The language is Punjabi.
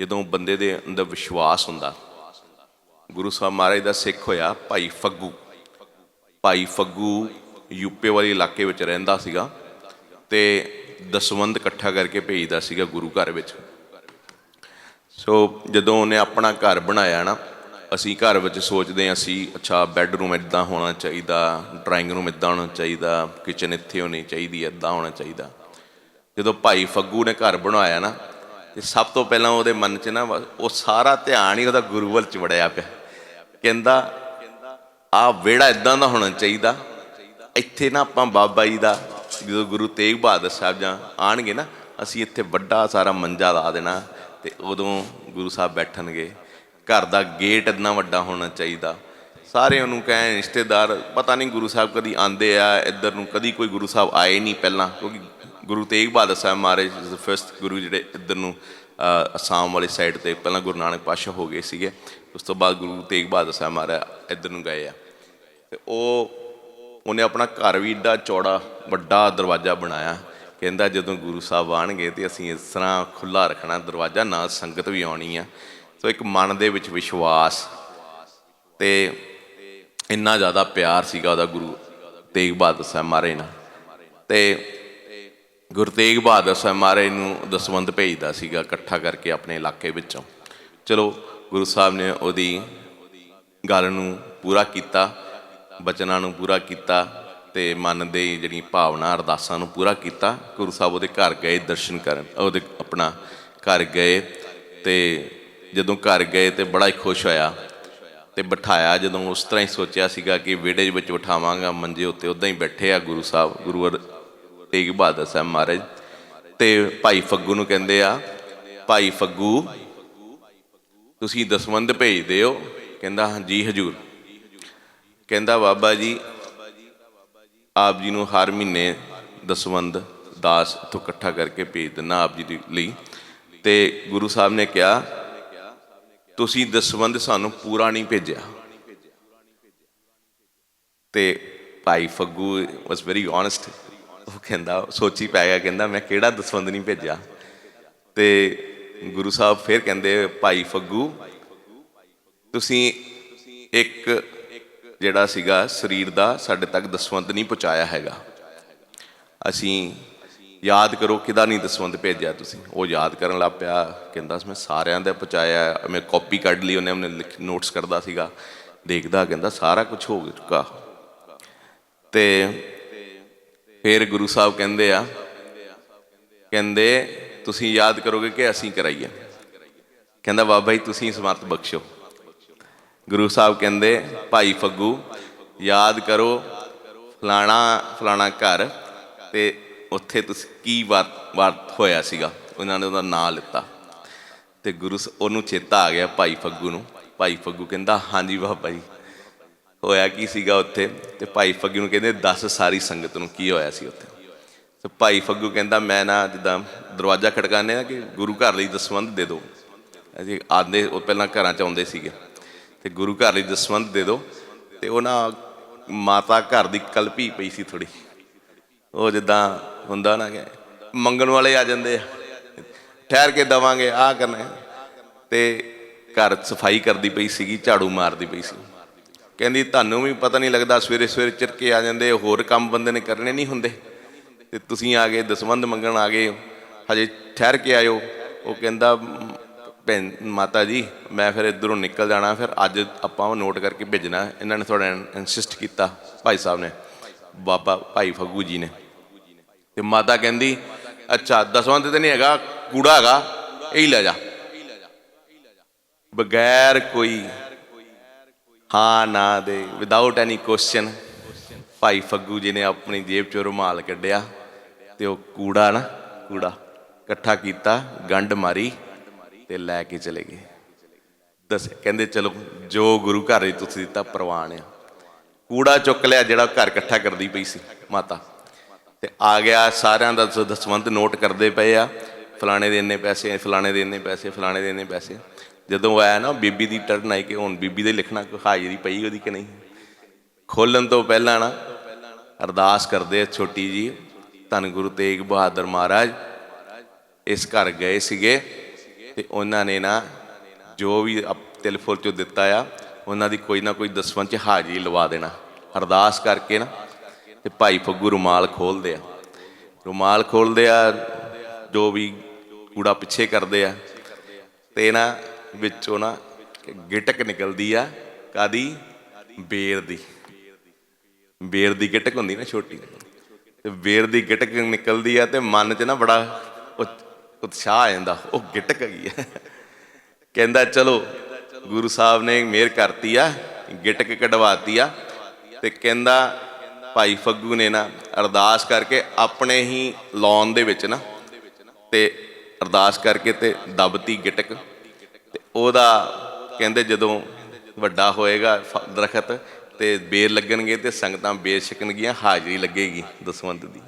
ਜਦੋਂ ਬੰਦੇ ਦੇ ਅੰਦਰ ਵਿਸ਼ਵਾਸ ਹੁੰਦਾ। ਗੁਰੂ ਸਾਹਿਬ ਮਹਾਰਾਜ ਦਾ ਸਿੱਖ ਹੋਇਆ ਭਾਈ ਫੱਗੂ। ਭਾਈ ਫੱਗੂ ਯੂਪੀ ਵਾਲੇ ਇਲਾਕੇ ਵਿੱਚ ਰਹਿੰਦਾ ਸੀਗਾ ਤੇ ਦਸਵੰਦ ਇਕੱਠਾ ਕਰਕੇ ਭੇਜਦਾ ਸੀਗਾ ਗੁਰੂ ਘਰ ਵਿੱਚ। ਸੋ ਜਦੋਂ ਉਹਨੇ ਆਪਣਾ ਘਰ ਬਣਾਇਆ ਨਾ, ਅਸੀਂ ਘਰ ਵਿੱਚ ਸੋਚਦੇ ਹਾਂ ਅਸੀਂ, ਅੱਛਾ ਬੈੱਡਰੂਮ ਇਦਾਂ ਹੋਣਾ ਚਾਹੀਦਾ ਡਰਾਇੰਗ ਰੂਮ ਇਦਾਂ ਹੋਣਾ ਚਾਹੀਦਾ ਕਿਚਨ ਇੱਥੇ ਹੋਣੀ ਚਾਹੀਦੀ, ਇਦਾਂ ਹੋਣਾ ਚਾਹੀਦਾ। ਜਦੋਂ ਭਾਈ ਫੱਗੂ ਨੇ ਘਰ ਬਣਾਇਆ ਨਾ ਤੇ ਸਭ ਤੋਂ ਪਹਿਲਾਂ ਉਹਦੇ ਮਨ 'ਚ ਨਾ ਉਹ ਸਾਰਾ ਧਿਆਨ ਹੀ ਉਹਦਾ ਗੁਰੂ ਵੱਲ ਚ ਵੜਿਆ ਪਿਆ। ਕਹਿੰਦਾ, ਆ ਵਿਹੜਾ ਇਦਾਂ ਦਾ ਹੋਣਾ ਚਾਹੀਦਾ। ਇੱਥੇ ਨਾ ਆਪਾਂ ਬਾਬਾ ਜੀ ਦਾ, ਜਦੋਂ ਗੁਰੂ ਤੇਗ ਬਹਾਦਰ ਸਾਹਿਬ ਜਾਂ ਆਣਗੇ ਨਾ, ਅਸੀਂ ਇੱਥੇ ਵੱਡਾ ਸਾਰਾ ਮੰਜਾ ਲਾ ਦੇਣਾ ਤੇ ਉਦੋਂ ਗੁਰੂ ਸਾਹਿਬ ਬੈਠਣਗੇ। ਘਰ ਦਾ ਗੇਟ ਇੰਨਾ ਵੱਡਾ ਹੋਣਾ ਚਾਹੀਦਾ। ਸਾਰੇ ਉਹਨੂੰ ਕਹੇ ਰਿਸ਼ਤੇਦਾਰ, ਪਤਾ ਨਹੀਂ ਗੁਰੂ ਸਾਹਿਬ ਕਦੀ ਆਂਦੇ ਆ, ਇੱਧਰ ਨੂੰ ਕਦੀ ਕੋਈ ਗੁਰੂ ਸਾਹਿਬ ਆਏ ਨਹੀਂ ਪਹਿਲਾਂ, ਕਿਉਂਕਿ Guru Tegh Bahadur Sahib Maharaj is the first guru ਜਿਹੜੇ ਇੱਧਰ ਨੂੰ ਅਸਾਮ ਵਾਲੀ ਸਾਈਡ ਤੇ ਪਹਿਲਾਂ ਗੁਰੂ ਨਾਨਕ ਪਾਤਸ਼ਾਹ ਹੋ ਗਏ ਸੀਗੇ। ਉਸ ਤੋਂ ਬਾਅਦ ਗੁਰੂ ਤੇਗ ਬਹਾਦਰ ਸਾਹਿਬ ਮਹਾਰਾਜ ਇੱਧਰ ਨੂੰ ਗਏ ਆ। ਤੇ ਉਹ, ਉਹਨੇ ਆਪਣਾ ਘਰ ਵੀ ਏਡਾ ਚੌੜਾ, ਵੱਡਾ ਦਰਵਾਜ਼ਾ ਬਣਾਇਆ। ਕਹਿੰਦਾ ਜਦੋਂ ਗੁਰੂ ਸਾਹਿਬ ਆਣਗੇ ਤੇ ਅਸੀਂ ਇਸ ਤਰ੍ਹਾਂ ਖੁੱਲਾ ਰੱਖਣਾ, ਦਰਵਾਜ਼ਾ ਨਾਲ ਸੰਗਤ ਵੀ ਆਉਣੀ ਆ। ਸੋ ਇੱਕ ਮਨ ਦੇ ਵਿੱਚ ਵਿਸ਼ਵਾਸ ਤੇ ਇੰਨਾ ਜ਼ਿਆਦਾ ਪਿਆਰ ਸੀਗਾ ਉਹਦਾ ਗੁਰੂ ਤੇਗ ਬਹਾਦਰ ਸਾਹਿਬ ਮਹਾਰਾਜ ਨਾਲ। ਤੇ ਗੁਰੂ ਤੇਗ ਬਹਾਦਰ ਸਾਹਿਬ ਮਹਾਰਾਜ ਨੂੰ ਦਸਵੰਧ ਭੇਜਦਾ ਸੀਗਾ ਇਕੱਠਾ ਕਰਕੇ ਆਪਣੇ ਇਲਾਕੇ ਵਿੱਚੋਂ। ਚਲੋ, ਗੁਰੂ ਸਾਹਿਬ ਨੇ ਉਹਦੀ ਗੱਲ ਨੂੰ ਪੂਰਾ ਕੀਤਾ, ਬਚਨਾਂ ਨੂੰ ਪੂਰਾ ਕੀਤਾ ਤੇ ਮਨ ਦੇ ਜਿਹੜੀ ਭਾਵਨਾ, ਅਰਦਾਸਾਂ ਨੂੰ ਪੂਰਾ ਕੀਤਾ। ਗੁਰੂ ਸਾਹਿਬ ਉਹਦੇ ਘਰ ਗਏ ਦਰਸ਼ਨ ਕਰਨ, ਉਹਦੇ ਆਪਣਾ ਘਰ ਗਏ ਤੇ ਜਦੋਂ ਘਰ ਗਏ ਤੇ ਬੜਾ ਹੀ ਖੁਸ਼ ਹੋਇਆ ਤੇ ਬਿਠਾਇਆ। ਜਦੋਂ ਉਸ ਤਰ੍ਹਾਂ ਹੀ ਸੋਚਿਆ ਸੀਗਾ ਕਿ ਵਿਹੜੇ ਵਿੱਚ ਬਿਠਾਵਾਂਗਾ, ਮੰਜੇ ਉੱਤੇ ਉਦਾਂ ਹੀ ਬੈਠੇ ਆ ਗੁਰੂ ਸਾਹਿਬ, ਗੁਰੂ ਅਰ- ਤੇਗ ਬਹਾਦਰ ਸਾਹਿਬ ਮਹਾਰਾਜ ਤੇ ਭਾਈ ਫੱਗੂ ਨੂੰ ਕਹਿੰਦੇ ਆ, ਭਾਈ ਫੱਗੂ, ਤੁਸੀਂ ਦਸਵੰਧ ਭੇਜਦੇ ਹੋ ਕਹਿੰਦਾ, ਹਾਂਜੀ ਹਜੂਰ। ਕਹਿੰਦਾ, ਬਾਬਾ ਜੀ, ਆਪ ਜੀ ਨੂੰ ਹਰ ਮਹੀਨੇ ਦਸਵੰਧ ਦਾਸ ਤੋਂ ਇਕੱਠਾ ਕਰਕੇ ਭੇਜ ਦਿੰਨਾ ਆਪ ਜੀ ਦੇ ਲਈ। ਤੇ ਗੁਰੂ ਸਾਹਿਬ ਨੇ ਕਿਹਾ, ਤੁਸੀਂ ਦਸਵੰਧ ਸਾਨੂੰ ਪੂਰਾ ਨਹੀਂ ਭੇਜਿਆ। ਤੇ ਭਾਈ ਫੱਗੂ ਵਾਸ ਵੈਰੀ ਓਨੈਸਟ ਕਹਿੰਦਾ, ਸੋਚੀ ਪੈ ਗਿਆ, ਕਹਿੰਦਾ ਮੈਂ ਕਿਹੜਾ ਦਸਵੰਧ ਨਹੀਂ ਭੇਜਿਆ। ਤੇ ਗੁਰੂ ਸਾਹਿਬ ਫਿਰ ਕਹਿੰਦੇ, ਭਾਈ ਫੱਗੂ, ਤੁਸੀਂ ਇੱਕ ਜਿਹੜਾ ਸੀਗਾ, ਸਰੀਰ ਦਾ ਸਾਡੇ ਤੱਕ ਦਸਵੰਧ ਨਹੀਂ ਪਹੁੰਚਾਇਆ ਹੈਗਾ। ਅਸੀਂ ਯਾਦ ਕਰੋ ਕਿਦਾ ਨਹੀਂ ਦਸਵੰਧ ਭੇਜਿਆ ਤੁਸੀਂ। ਉਹ ਯਾਦ ਕਰਨ ਲੱਗ ਪਿਆ, ਕਹਿੰਦਾ, ਮੈਂ ਸਾਰਿਆਂ ਦਾ ਪਹੁੰਚਾਇਆ, ਮੈਂ ਕਾਪੀ ਕੱਢ ਲਈ, ਉਹਨੇ ਉਹਨੇ ਨੋਟਸ ਕਰਦਾ ਸੀਗਾ। ਦੇਖਦਾ, ਕਹਿੰਦਾ, ਸਾਰਾ ਕੁਝ ਹੋ ਚੁੱਕਾ। ਤੇ ਫਿਰ ਗੁਰੂ ਸਾਹਿਬ ਕਹਿੰਦੇ ਆ, ਕਹਿੰਦੇ, ਤੁਸੀਂ ਯਾਦ ਕਰੋਗੇ ਕਿ ਅਸੀਂ ਕਰਾਈਏ ਕਹਿੰਦਾ, ਬਾਬਾ ਜੀ, ਤੁਸੀਂ ਸਮਰਥ ਬਖਸ਼ੋ। ਗੁਰੂ ਸਾਹਿਬ ਕਹਿੰਦੇ, ਭਾਈ ਫੱਗੂ, ਯਾਦ ਕਰੋ ਫਲਾਣਾ ਫਲਾਣਾ ਘਰ ਤੇ ਉੱਥੇ ਤੁਸੀਂ ਕੀ ਵਾਰ ਵਾਰ ਹੋਇਆ ਸੀਗਾ। ਉਹਨਾਂ ਨੇ ਉਹਦਾ ਨਾਂ ਲਿੱਤਾ। ਤੇ ਗੁਰੂ ਸ- ਉਹਨੂੰ ਚੇਤਾ ਆ ਗਿਆ ਭਾਈ ਫੱਗੂ ਨੂੰ। ਭਾਈ ਫੱਗੂ ਕਹਿੰਦਾ, ਹਾਂਜੀ ਬਾਬਾ ਜੀ ਹੋਇਆ ਕੀ ਸੀਗਾ ਉੱਥੇ? ਤੇ ਭਾਈ ਫੱਗੂ ਨੂੰ ਕਹਿੰਦੇ, ਦੱਸ ਸਾਰੀ ਸੰਗਤ ਨੂੰ ਕੀ ਹੋਇਆ ਸੀ ਉੱਥੇ? ਤੇ ਭਾਈ ਫੱਗੂ ਕਹਿੰਦਾ, ਮੈਂ ਨਾ ਜਿੱਦਾਂ ਦਰਵਾਜ਼ਾ ਖੜਕਾਉਂਦੇ ਆ ਕਿ ਗੁਰੂ ਘਰ ਲਈ ਦਸਵੰਧ ਦੇ ਦਿਓ। ਅਸੀਂ ਆਂਦੇ ਉਹ ਪਹਿਲਾਂ ਘਰਾਂ ਚ ਆਉਂਦੇ ਸੀਗੇ। ਤੇ ਗੁਰੂ ਘਰ ਲਈ ਦਸਵੰਧ ਦੇ ਦਿਓ। ਤੇ ਉਹ ਨਾ ਮਾਤਾ ਘਰ ਦੀ ਕਲਪੀ ਪਈ ਸੀ ਥੋੜੀ ਉਹ ਜਿੱਦਾਂ ਹੁੰਦਾ ਨਾ ਕਿ ਮੰਗਣ ਵਾਲੇ ਆ ਜਾਂਦੇ ਆ। ਠਹਿਰ ਕੇ ਦਵਾਂਗੇ ਆ ਕਰਨਾ ਹੈ। ਤੇ ਘਰ ਸਫ਼ਾਈ ਕਰਦੀ ਪਈ ਸੀਗੀ, ਝਾੜੂ ਮਾਰਦੀ ਪਈ ਸੀ। ਕਹਿੰਦੀ, ਤੁਹਾਨੂੰ ਵੀ ਪਤਾ ਨਹੀਂ ਲੱਗਦਾ, ਸਵੇਰੇ ਸਵੇਰੇ ਚਿਰਕੇ ਆ ਜਾਂਦੇ, ਹੋਰ ਕੰਮ ਬੰਦੇ ਨੇ ਕਰਨੇ ਨਹੀਂ ਹੁੰਦੇ। ਤੇ ਤੁਸੀਂ ਆ ਗਏ, ਦਸਵੰਧ ਮੰਗਣ ਆ ਗਏ ਹਜੇ ਠਹਿਰ ਕੇ ਆਇਓ। ਉਹ ਕਹਿੰਦਾ, ਭੈਣ ਮਾਤਾ ਜੀ, ਮੈਂ ਫਿਰ ਇਧਰੋਂ ਨਿਕਲ ਜਾਣਾ, ਫਿਰ ਅੱਜ ਆਪਾਂ ਉਹ ਨੋਟ ਕਰਕੇ ਭੇਜਣਾ। ਇਹਨਾਂ ਨੇ ਥੋੜਾ ਇਨਸਿਸਟ ਕੀਤਾ, ਭਾਈ ਸਾਹਿਬ ਨੇ, ਬਾਬਾ ਭਾਈ ਫੱਗੂ ਜੀ ਨੇ। ਤੇ ਮਾਤਾ ਕਹਿੰਦੀ, ਅੱਛਾ, ਦਸਵੰਧ ਤੇ ਨਹੀਂ ਹੈਗਾ, ਕੂੜਾ ਹੈਗਾ, ਇਹ ਹੀ ਲੈ ਜਾ। ਬਗੈਰ ਕੋਈ ਹਾਂ ਨਾ ਦੇ ਵਿਦਆਊਟ ਐਨੀ ਕੁਐਸਚਨ ਭਾਈ ਫੱਗੂ ਜੀ ਨੇ ਆਪਣੀ ਜੇਬ ਚੋਂ ਰੁਮਾਲ ਕੱਢਿਆ ਤੇ ਉਹ ਕੂੜਾ ਨਾ, ਕੂੜਾ ਇਕੱਠਾ ਕੀਤਾ, ਗੰਢ ਮਾਰੀ ਤੇ ਲੈ ਕੇ ਚਲੇ ਗਏ। ਦੱਸ, ਕਹਿੰਦੇ ਚਲੋ, ਜੋ ਗੁਰੂ ਘਰ ਵਿੱਚ ਤੁਸੀਂ ਦਿੱਤਾ, ਪ੍ਰਵਾਨ ਆ। ਕੂੜਾ ਚੁੱਕ ਲਿਆ ਜਿਹੜਾ ਘਰ ਇਕੱਠਾ ਕਰਦੀ ਪਈ ਸੀ, ਮਾਤਾ। ਤੇ ਆ ਗਿਆ, ਸਾਰਿਆਂ ਦਾ ਦਸਵੰਤ ਨੋਟ ਕਰਦੇ ਪਏ ਆ, ਫਲਾਣੇ ਦੇ ਇੰਨੇ ਪੈਸੇ, ਫਲਾਣੇ ਦੇ ਇੰਨੇ ਪੈਸੇ, ਫਲਾਣੇ ਦੇ ਇੰਨੇ ਪੈਸੇ। ਜਦੋਂ ਆਇਆ ਨਾ, ਬੀਬੀ ਦੀ ਟਰਨ ਆਈ ਕਿ ਹੁਣ ਬੀਬੀ ਦੇ ਲਿਖਣਾ ਕੋਈ ਹਾਜ਼ਰੀ ਪਈ ਉਹਦੀ ਕਿ ਨਹੀਂ? ਖੋਲਣ ਤੋਂ ਪਹਿਲਾਂ ਨਾ, ਅਰਦਾਸ ਕਰਦੇ ਆ ਛੋਟੀ ਜੀ, ਧੰਨ ਗੁਰੂ ਤੇਗ ਬਹਾਦਰ ਮਹਾਰਾਜ, ਇਸ ਘਰ ਗਏ ਸੀਗੇ ਤੇ ਉਹਨਾਂ ਨੇ ਨਾ ਜੋ ਵੀ ਅਪ- ਤਿਲ ਫੁੱਲ ਚੋਂ ਦਿੱਤਾ ਆ, ਉਹਨਾਂ ਦੀ ਕੋਈ ਨਾ ਕੋਈ ਦਸਵੰਤ ਚ ਹਾਜ਼ਰੀ ਲਵਾ ਦੇਣਾ। ਅਰਦਾਸ ਕਰਕੇ ਨਾ, ਤੇ ਭਾਈ ਫੱਗੂ ਰੁਮਾਲ ਖੋਲਦੇ ਆ। ਰੁਮਾਲ ਖੋਲਦੇ ਆ, ਜੋ ਵੀ ਕੂੜਾ ਪਿੱਛੇ ਕਰਦੇ ਆ, ਤੇ ਨਾ ਵਿੱਚੋਂ ਨਾ ਗਿਟਕ ਨਿਕਲਦੀ ਆ, ਕਾਦੀ? ਬੇਰ ਦੀ। ਬੇਰ ਦੀ ਗਿਟਕ ਹੁੰਦੀ ਨਾ ਛੋਟੀ। ਤੇ ਬੇਰ ਦੀ ਗਿਟਕ ਨਿਕਲਦੀ ਆ ਤੇ ਮਨ 'ਚ ਨਾ ਬੜਾ ਉਤਸ਼ਾਹ ਆ ਜਾਂਦਾ। ਉਹ ਗਿਟਕ ਹੈਗੀ ਆ। ਕਹਿੰਦਾ, ਚਲੋ, ਗੁਰੂ ਸਾਹਿਬ ਨੇ ਮਿਹਰ ਕਰਤੀ ਆ, ਗਿਟਕ ਕਢਵਾਤੀ ਆ। ਤੇ ਕਹਿੰਦਾ, ਭਾਈ ਫੱਗੂ ਨੇ ਨਾ ਅਰਦਾਸ ਕਰਕੇ ਆਪਣੇ ਹੀ ਲੌਨ ਦੇ ਵਿੱਚ ਨਾ ਤੇ ਅਰਦਾਸ ਕਰਕੇ ਤੇ ਦਬਤੀ ਗਿਟਕ ਤੇ ਉਹਦਾ ਕਹਿੰਦੇ ਜਦੋਂ ਵੱਡਾ ਹੋਏਗਾ ਫ- ਦਰਖਤ ਤੇ ਬੇਰ ਲੱਗਣਗੇ ਤੇ ਸੰਗਤਾਂ ਬੇਰ ਛਕਣਗੀਆਂ, ਹਾਜ਼ਰੀ ਲੱਗੇਗੀ ਦਸਵੰਤ ਦੀ।